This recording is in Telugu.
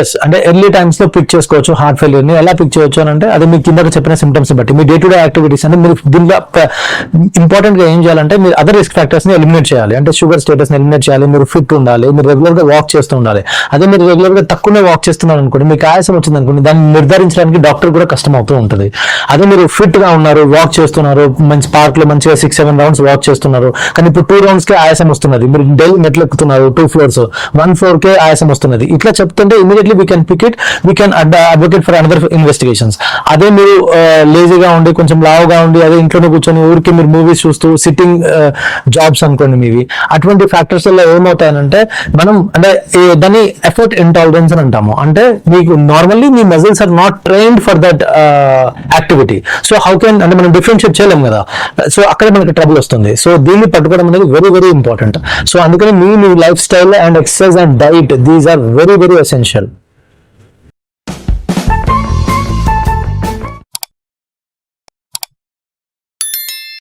ఎస్ అంటే ఎర్లీ టైమ్స్లో పిక్ చేసుకోవచ్చు హార్ట్ ఫెయిల్యూర్ని ఎలా పిక్ చేయొచ్చు అని అంటే అది మీకు కింద చెప్పిన సిమ్టమ్స్ బట్టి మీ డే టు డే యాక్టివిటీస్ అంటే మీరు దీనిలో ఇంపార్టెంట్గా ఏం చేయాలంటే మీరు అదర్ రిస్క్ ఫ్యాక్టర్స్ని ఎలిమినేట్ చేయాలి. అంటే షుగర్ స్టేటస్ని ఎలిమినేట్ చేయాలి మీరు ఫిట్ ఉండాలి మీరు రెగ్యులర్గా వాక్ చేస్తూ ఉండాలి. అదే మీరు రెగ్యులర్గా తక్కువనే వాక్ చేస్తున్నారు అనుకోండి మీకు ఆయాసం వచ్చింది అనుకోండి దాన్ని నిర్ధారించడానికి డాక్టర్ కూడా కష్టం అవుతూ ఉంటుంది. అదే మీరు ఫిట్గా ఉన్నారు వాక్ చేస్తున్నారు మంచి పార్క్లో మంచిగా సిక్స్ సెవెన్ రౌండ్స్ వాక్ చేస్తున్నారు కానీ ఇప్పుడు టూ రౌండ్స్ కే ఆయాసం వస్తున్నది. మీరు డైలీ మెట్లు ఎక్కుతున్నారు టూ ఫ్లోర్స్ వన్ ఫ్లోర్ కే ఆయాసం వస్తున్నది. ఇట్లా చెప్తుంటే immediately we can pick it we can advocate for another investigations అదే మీరు లేజీగా ఉండి కొంచెం లావుగా ఉండి అదే ఇంట్లోనే కూర్చొని ఊరికి మీరు మూవీస్ చూస్తూ సిట్టింగ్ జాబ్స్ అనుకోండి మీవి. అటువంటి ఫ్యాక్టర్స్ వల్ల ఏమవుతాయనంటే మనం అంటే దాన్ని ఎఫర్ట్ ఇంటాలరెన్స్ అని అంటాము. అంటే మీకు normally me muscles are not trained for that activity so how can అంటే మనం డిఫరెన్షియేట్ చేయలేం కదా. సో అక్కడ మనకి ట్రబుల్ వస్తుంది. సో దీన్ని పట్టుకోవడం అనేది వెరీ వెరీ ఇంపార్టెంట్ సో అందుకని మీ మీ lifestyle and exercise and diet these are very very essential